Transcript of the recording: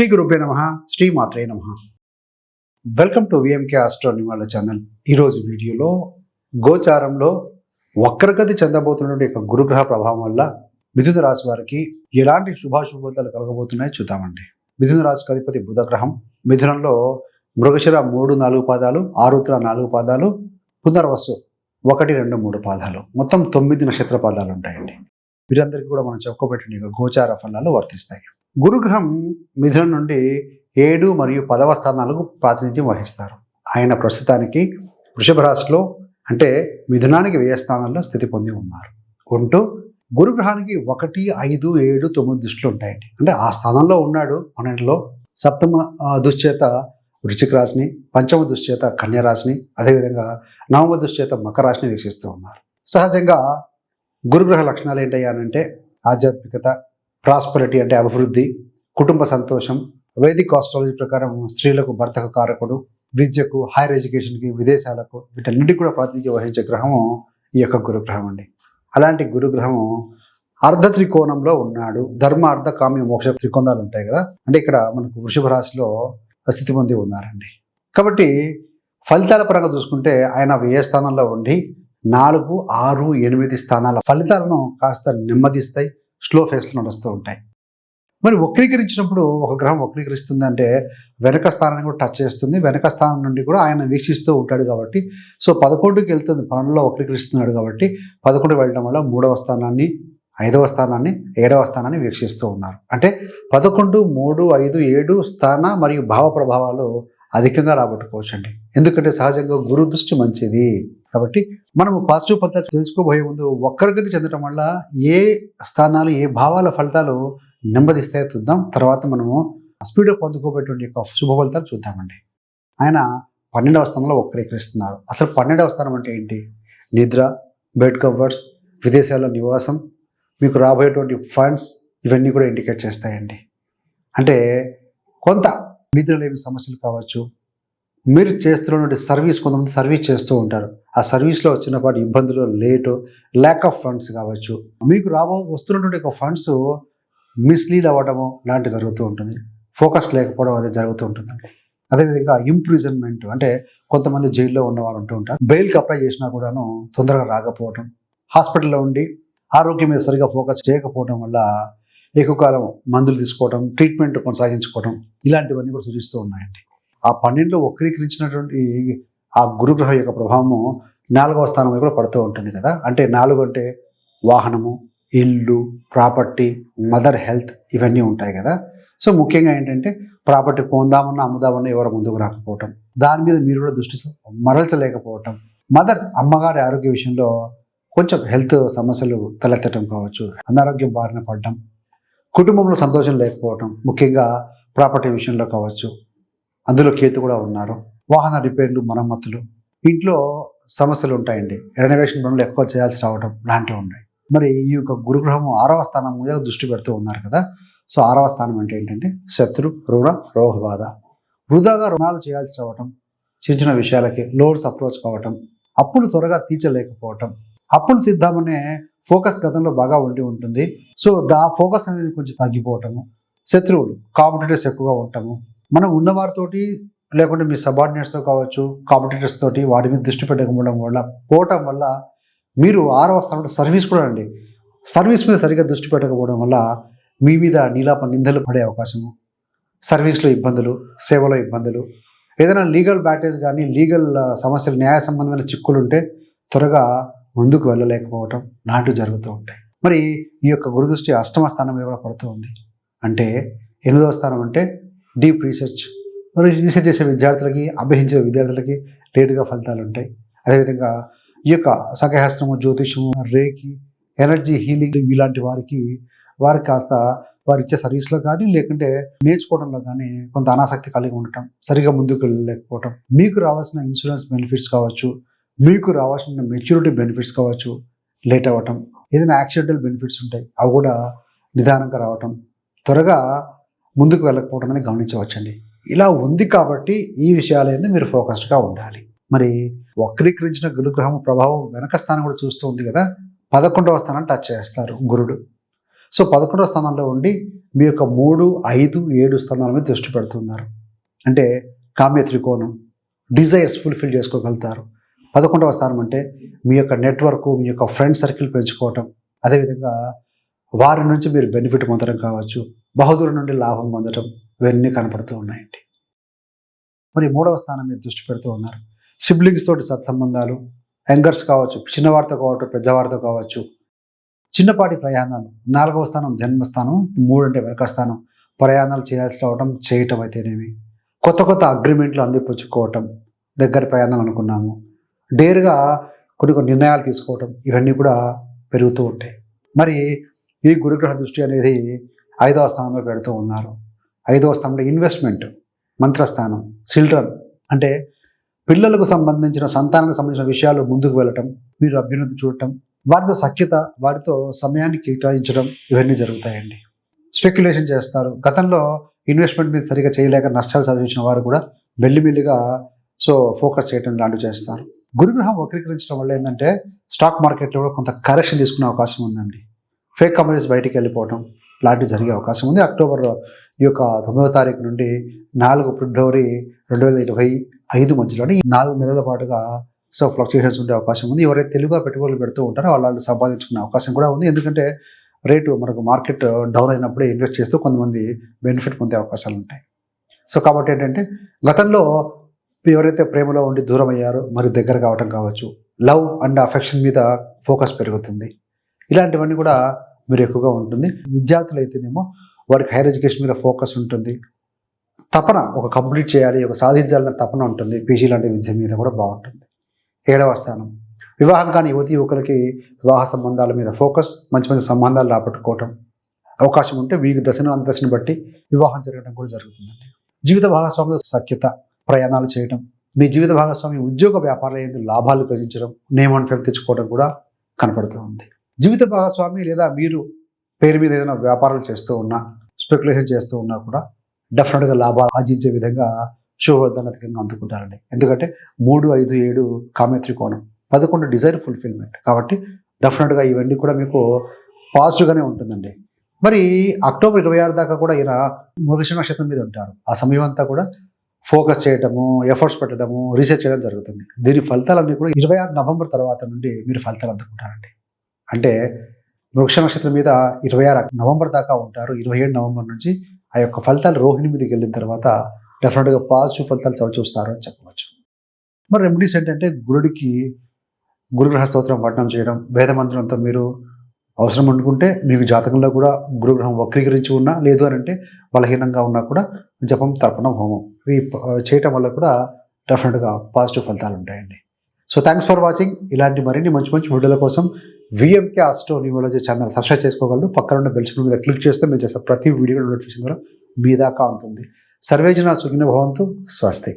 శ్రీ గురుభ్య నమ. శ్రీ మాత్రే నమ వెల్కమ్ టు విఎంకే ఆస్ట్రోని వాళ్ళ ఛానల్ ఈరోజు వీడియోలో గోచారంలో వక్రగతి చెందబోతున్నటువంటి యొక్క గురుగ్రహ ప్రభావం వల్ల మిథున రాశి వారికి ఎలాంటి శుభాశుభ ఫలితాలు కలగబోతున్నాయో చూద్దామండి. మిథున రాశికి అధిపతి బుధగ్రహం. మిథునంలో మృగశిర మూడు నాలుగు పాదాలు ఆరుద్ర నాలుగు పాదాలు పునర్వసు ఒకటి రెండు మూడు పాదాలు. మొత్తం తొమ్మిది నక్షత్ర పాదాలు ఉంటాయండి. వీరందరికీ కూడా మనం చెప్పుకోబెట్టిన గోచార ఫలాలు వర్తిస్తాయి. గురుగ్రహం మిథునం నుండి ఏడు మరియు పదవ స్థానాలకు ప్రాతినిధ్యం వహిస్తారు. ఆయన ప్రస్తుతానికి వృషభ రాశిలో అంటే మిథునానికి వ్యయ స్థానంలో స్థితి పొంది ఉన్నారు. ఉంటూ గురుగ్రహానికి ఒకటి ఐదు ఏడు తొమ్మిది దృష్టిలు ఉంటాయండి. అంటే ఆ స్థానంలో ఉన్నాడు మనలో సప్తమ దుశ్చేత వృశ్చిక రాశిని పంచమ దుశ్చేత కన్యా రాశిని అదేవిధంగా నవమ దుశ్చేత మకర రాశిని వీక్షిస్తూ ఉన్నారు. సహజంగా గురుగ్రహ లక్షణాలు ఏంటయ్యానంటే ఆధ్యాత్మికత ప్రాస్పరిటీ అంటే అభివృద్ధి కుటుంబ సంతోషం వేదిక ఆస్ట్రాలజీ ప్రకారం స్త్రీలకు భర్తకు కారకుడు విద్యకు హైయర్ ఎడ్యుకేషన్కి విదేశాలకు వీటన్నిటికి కూడా ప్రాతినిధ్యం వహించే గ్రహము ఈ యొక్క గురుగ్రహం అండి. అలాంటి గురుగ్రహము అర్ధ త్రికోణంలో ఉన్నాడు. ధర్మ అర్ధ కామ్య మోక్ష త్రికోణాలు ఉంటాయి కదా? అంటే ఇక్కడ మనకు వృషభ రాశిలో స్థితి పొంది ఉన్నారండి. కాబట్టి ఫలితాల పరంగా చూసుకుంటే ఆయన వ్యయ స్థానంలో ఉండి నాలుగు ఆరు ఎనిమిది స్థానాల ఫలితాలను కాస్త నెమ్మదిస్తాయి. స్లో ఫేస్లో నడుస్తూ ఉంటాయి. మరి వక్రీకరించినప్పుడు ఒక గ్రహం వక్రీకరిస్తుంది అంటే వెనక స్థానాన్ని కూడా టచ్ చేస్తుంది. వెనక స్థానం నుండి కూడా ఆయన వీక్షిస్తూ ఉంటాడు కాబట్టి సో పదకొండుకి వెళ్తుంది. పన్నెండులో వక్రీకరిస్తున్నాడు కాబట్టి పదకొండు వెళ్ళడం వల్ల మూడవ స్థానాన్ని ఐదవ స్థానాన్ని ఏడవ స్థానాన్ని వీక్షిస్తూ ఉన్నారు. అంటే పదకొండు మూడు ఐదు ఏడు స్థాన మరియు భావ ప్రభావాలు అధికంగా రాబట్టుకోవచ్చు అండి ఎందుకంటే సహజంగా గురు దృష్టి మంచిది. కాబట్టి మనము పాజిటివ్ ఫలితాలు తెలుసుకోబోయే ముందు వక్రగతి చెందడం వల్ల ఏ స్థానాలు ఏ భావాల ఫలితాలు నెమ్మదిస్తాయో చూద్దాం. తర్వాత మనము స్పీడ్ పొందుకోబోయేటువంటి యొక్క శుభ ఫలితాలు చూద్దామండి. ఆయన పన్నెండవ స్థానంలో వక్రీకరిస్తున్నారు. అసలు పన్నెండవ స్థానం అంటే ఏంటి? నిద్ర బెడ్ కవర్స్ విదేశాల్లో నివాసం మీకు రాబోయేటువంటి ఫండ్స్ ఇవన్నీ కూడా ఇండికేట్ చేస్తాయండి. అంటే కొంత నిద్రలేని సమస్యలు కావచ్చు మీరు చేస్తున్నటువంటి సర్వీస్ కొంతమంది సర్వీస్ చేస్తూ ఉంటారు. ఆ సర్వీస్లో వచ్చినపాటి ఇబ్బందులు లేటు ల్యాక్ ఆఫ్ ఫండ్స్ కావచ్చు. మీకు రాబో వస్తున్నటువంటి ఒక ఫండ్స్ మిస్లీడ్ అవ్వడము లాంటివి జరుగుతూ ఉంటుంది. ఫోకస్ లేకపోవడం అనేది జరుగుతూ ఉంటుందండి అదేవిధంగా ఇంప్రిజన్మెంట్ అంటే కొంతమంది జైల్లో ఉన్నవారు ఉంటూ ఉంటారు. బెయిల్కి అప్లై చేసినా కూడాను తొందరగా రాకపోవడం హాస్పిటల్లో ఉండి ఆరోగ్యం మీద సరిగా ఫోకస్ చేయకపోవడం వల్ల ఎక్కువ కాలం మందులు తీసుకోవడం ట్రీట్మెంట్ కొనసాగించుకోవడం ఇలాంటివన్నీ కూడా సూచిస్తూ ఉన్నాయండి. ఆ పన్నెండులో వక్రీకరించినటువంటి ఆ గురుగ్రహం యొక్క ప్రభావము నాలుగవ స్థానం కూడా పడుతూ ఉంటుంది కదా. అంటే నాలుగు అంటే వాహనము ఇల్లు ప్రాపర్టీ మదర్ హెల్త్ ఇవన్నీ ఉంటాయి కదా. సో ముఖ్యంగా ఏంటంటే ప్రాపర్టీ కొందామన్నా అమ్ముదామన్నా ఎవరు ముందుకు రాకపోవటం. దాని మీద మీరు కూడా దృష్టి మరల్చలేకపోవటం. మదర్ అమ్మగారి ఆరోగ్య విషయంలో కొంచెం హెల్త్ సమస్యలు తలెత్తడం కావచ్చు అనారోగ్యం బారిన పడడం కుటుంబంలో సంతోషం లేకపోవటం ముఖ్యంగా ప్రాపర్టీ విషయంలో కావచ్చు. అందులో కేతు కూడా ఉన్నారు. వాహన రిపేర్లు మరమ్మతులు. ఇంట్లో సమస్యలు ఉంటాయండి. రెనోవేషన్ పనులు ఎక్కువ చేయాల్సి రావడం లాంటివి ఉన్నాయి. మరి ఈ యొక్క గురుగ్రహం ఆరవ స్థానం మీద దృష్టి పెడుతూ ఉన్నారు కదా. సో ఆరవ స్థానం అంటే ఏంటంటే శత్రు రుణ రోగబాధ వృధాగా రుణాలు చేయాల్సి రావటం చిన్న చిన్న విషయాలకి లోన్స్ అప్రోచ్ కావటం అప్పులు త్వరగా తీర్చలేకపోవటం. అప్పులు తీద్దామనే ఫోకస్ గతంలో బాగా ఉండి ఉంటుంది. సో దా ఫోకస్ అనేది కొంచెం తగ్గిపోవటము. శత్రువులు కాంపిటేటర్స్ ఎక్కువగా ఉండటము. మనం ఉన్నవారితోటి లేకుంటే మీ సబార్డినేట్స్తో కావచ్చు కాంపిటేటర్స్ తోటి వాటి మీద దృష్టి పెట్టకపోవడం వల్ల పోవటం వల్ల మీరు ఆరవ స్థానంలో సర్వీస్ కూడా అండి. సర్వీస్ మీద సరిగ్గా దృష్టి పెట్టకపోవడం వల్ల మీ మీద నీలాప నిందలు పడే అవకాశము. సర్వీస్లో ఇబ్బందులు సేవలో ఇబ్బందులు. ఏదైనా లీగల్ బ్యాటేజ్ కానీ లీగల్ సమస్యలు న్యాయ సంబంధమైన చిక్కులు ఉంటే త్వరగా ముందుకు వెళ్ళలేకపోవటం లాంటివి జరుగుతూ ఉంటాయి. మరి ఈ యొక్క గురుదృష్టి అష్టమ స్థానం మీద కూడా పడుతూ ఉంది. అంటే ఎనిమిదవ స్థానం అంటే డీప్ రీసెర్చ్. రీసెర్చ్ చేసే విద్యార్థులకి అభ్యసించే విద్యార్థులకి లేటుగా ఫలితాలు ఉంటాయి. అదేవిధంగా ఈ యొక్క సఖహస్తము జ్యోతిషము రేకి ఎనర్జీ హీలింగ్ ఇలాంటి వారికి వారికి కాస్త వారు ఇచ్చే సర్వీస్లో కానీ లేకుంటే నేర్చుకోవడంలో కానీ కొంత అనాసక్తి కలిగి ఉండటం సరిగా ముందుకు వెళ్ళలేకపోవటం. మీకు రావాల్సిన ఇన్సూరెన్స్ బెనిఫిట్స్ కావచ్చు మీకు రావాల్సిన మెచ్యూరిటీ బెనిఫిట్స్ కావచ్చు లేట్ అవ్వటం. ఏదైనా యాక్సిడెంటల్ బెనిఫిట్స్ ఉంటాయి అవి కూడా నిదానంగా రావటం. త్వరగా ముందుకు వెళ్ళకపోవడం అనేది గమనించవచ్చండి. ఇలా ఉంది కాబట్టి ఈ విషయాలైంది మీరు ఫోకస్డ్గా ఉండాలి. మరి వక్రీకరించిన గురుగ్రహం ప్రభావం వెనక స్థానం కూడా చూస్తూ ఉంది కదా పదకొండవ స్థానం టచ్ చేస్తారు గురుడు. సో పదకొండవ స్థానంలో ఉండి మీ యొక్క మూడు ఐదు ఏడు స్థానాల మీద దృష్టి పెడుతున్నారు. అంటే కామ్య త్రికోణం డిజైర్స్ ఫుల్ఫిల్ చేసుకోగలుగుతారు. పదకొండవ స్థానం అంటే మీ యొక్క నెట్వర్క్ మీ యొక్క ఫ్రెండ్ సర్కిల్ పెంచుకోవటం. అదేవిధంగా వారి నుంచి మీరు బెనిఫిట్ పొందడం కావచ్చు. బహుదూరం నుండి లాభం పొందటం ఇవన్నీ కనపడుతూ ఉన్నాయండి. మరి మూడవ స్థానం మీద దృష్టి పెడుతూ ఉన్నారు. సిబ్లింగ్స్ తోటి సత్సంబంధాలు యంగర్స్ కావచ్చు చిన్నవారితో కావచ్చు పెద్దవారితో కావచ్చు చిన్నపాటి ప్రయాణాలు. నాలుగవ స్థానం జన్మస్థానం మూడు అంటే వెనక స్థానం. ప్రయాణాలు చేయాల్సి రావడం చేయటం అయితేనేమి? కొత్త కొత్త అగ్రిమెంట్లు అందిపుచ్చుకోవటం దగ్గర ప్రయాణాలు అనుకున్నాము. డేరుగా కొన్ని కొన్ని నిర్ణయాలు తీసుకోవటం ఇవన్నీ కూడా పెరుగుతూ ఉంటాయి. మరి ఈ గురుగ్రహ దృష్టి అనేది ఐదవ స్థానంలో పెడుతూ ఉన్నారు. ఐదవ స్థానంలో ఇన్వెస్ట్మెంట్ మంత్రస్థానం చిల్డ్రన్ అంటే పిల్లలకు సంబంధించిన సంతానానికి సంబంధించిన విషయాలు ముందుకు వెళ్ళటం మీరు అభ్యున్నతి చూడటం వారితో సఖ్యత వారితో సమయాన్ని కేటాయించడం ఇవన్నీ జరుగుతాయండి. స్పెక్యులేషన్ చేస్తారు. గతంలో ఇన్వెస్ట్మెంట్ మీద సరిగా చేయలేక నష్టాలు సాధించిన వారు కూడా మెల్లిమెల్లిగా సో ఫోకస్ చేయడం లాంటివి చేస్తారు. గురుగ్రహం వక్రీకరించడం వల్ల ఏంటంటే స్టాక్ మార్కెట్లో కూడా కొంత కరెక్షన్ తీసుకునే అవకాశం ఉందండి. ఫేక్ కంపెనీస్ బయటికి వెళ్ళిపోవడం లాంటివి జరిగే అవకాశం ఉంది. అక్టోబర్ ఈ యొక్క తొమ్మిదవ తారీఖు నుండి నాలుగు ఫిబ్రవరి రెండు వేల ఇరవై ఐదు మధ్యలోనే ఈ నాలుగు నెలల పాటుగా సో ఫ్లక్చుయేషన్స్ ఉండే అవకాశం ఉంది. ఎవరైతే తెలుగుగా పెట్టుబడులు పెడుతూ ఉంటారో వాళ్ళు సంపాదించుకునే అవకాశం కూడా ఉంది. ఎందుకంటే రేటు మనకు మార్కెట్ డౌన్ అయినప్పుడే ఇన్వెస్ట్ చేస్తూ కొంతమంది బెనిఫిట్ పొందే అవకాశాలు ఉంటాయి. సో కాబట్టి ఏంటంటే గతంలో ఎవరైతే ప్రేమలో ఉండి దూరం అయ్యారో మరి దగ్గర కావటం కావచ్చు లవ్ అండ్ అఫెక్షన్ మీద ఫోకస్ పెరుగుతుంది. ఇలాంటివన్నీ కూడా మీరు ఎక్కువగా ఉంటుంది. విద్యార్థులు అయితేనేమో వారికి హైయర్ ఎడ్యుకేషన్ మీద ఫోకస్ ఉంటుంది. తపన ఒక కంప్లీట్ చేయాలి ఒక సాధించాలన్న తపన ఉంటుంది. పీజీ లాంటి విద్య మీద కూడా బాగుంటుంది. ఏడవ స్థానం. వివాహం కాని యువతి యువకులకి వివాహ సంబంధాల మీద ఫోకస్ మంచి మంచి సంబంధాలు రాబట్టుకోవటం అవకాశం ఉంటే వీరి దశను దశను బట్టి వివాహం జరగడం కూడా జరుగుతుందండి. జీవిత భాగస్వామి సఖ్యత ప్రయాణాలు చేయడం మీ జీవిత భాగస్వామి ఉద్యోగ వ్యాపారాల లాభాలు గ్రహించడం నేమ్ అండ్ ఫేమ్ తెచ్చుకోవడం కూడా కనపడుతూ ఉంది. జీవిత భాగస్వామి లేదా మీరు పేరు మీద ఏదైనా వ్యాపారాలు చేస్తూ ఉన్నా స్పెక్యులేషన్ చేస్తూ ఉన్నా కూడా డెఫినెట్గా లాభాలు ఆర్జించే విధంగా శుభవర్ధనకంగా అందుకుంటారండి. ఎందుకంటే మూడు ఐదు ఏడు కామెత్రికోణం పదకొండు డిజైర్ ఫుల్ఫిల్మెంట్ కాబట్టి డెఫినెట్గా ఇవన్నీ కూడా మీకు పాజిటివ్గానే ఉంటుందండి. మరి అక్టోబర్ ఇరవై ఆరు దాకా కూడా ఈయన మృగశ నక్షత్రం మీద ఉంటారు. ఆ సమయం అంతా కూడా ఫోకస్ చేయటము ఎఫర్ట్స్ పెట్టడము రీసెర్చ్ చేయడం జరుగుతుంది. దీని ఫలితాలన్నీ కూడా ఇరవై ఆరు నవంబర్ తర్వాత నుండి మీరు ఫలితాలు అందుకుంటారండి. అంటే వృక్ష నక్షత్రం మీద ఇరవై ఆరు నవంబర్ దాకా ఉంటారు. ఇరవై ఏడు నవంబర్ నుంచి ఆ యొక్క ఫలితాలు రోహిణి మీదకి వెళ్ళిన తర్వాత డెఫినెట్గా పాజిటివ్ ఫలితాలు చవి చూస్తారు అని చెప్పవచ్చు. మరి రెమెడీస్ ఏంటంటే గురుడికి గురుగ్రహ స్తోత్రం పఠనం చేయడం వేద మంత్రంతో మీరు అవసరం అనుకుంటే మీకు జాతకంలో కూడా గురుగ్రహం వక్రీకరించి ఉన్నా లేదు అని అంటే బలహీనంగా ఉన్నా కూడా జపం తర్పణం హోమం ఇవి చేయటం వల్ల కూడా డెఫినెట్గా పాజిటివ్ ఫలితాలు ఉంటాయండి. సో థ్యాంక్స్ ఫర్ వాచింగ్ ఇలాంటి మరిన్ని మంచి మంచి వీడియోల కోసం VMK astro numerology channel subscribe చేసుకోగలరు. పక్కన ఉన్న బెల్ మీద క్లిక్ చేస్తే మేము చేసే ప్రతి వీడియో నోటిఫికేషన్ ద్వారా మీ దాకా ఉంటుంది. సర్వేజన సుఖిన భవంతు. స్వస్తి.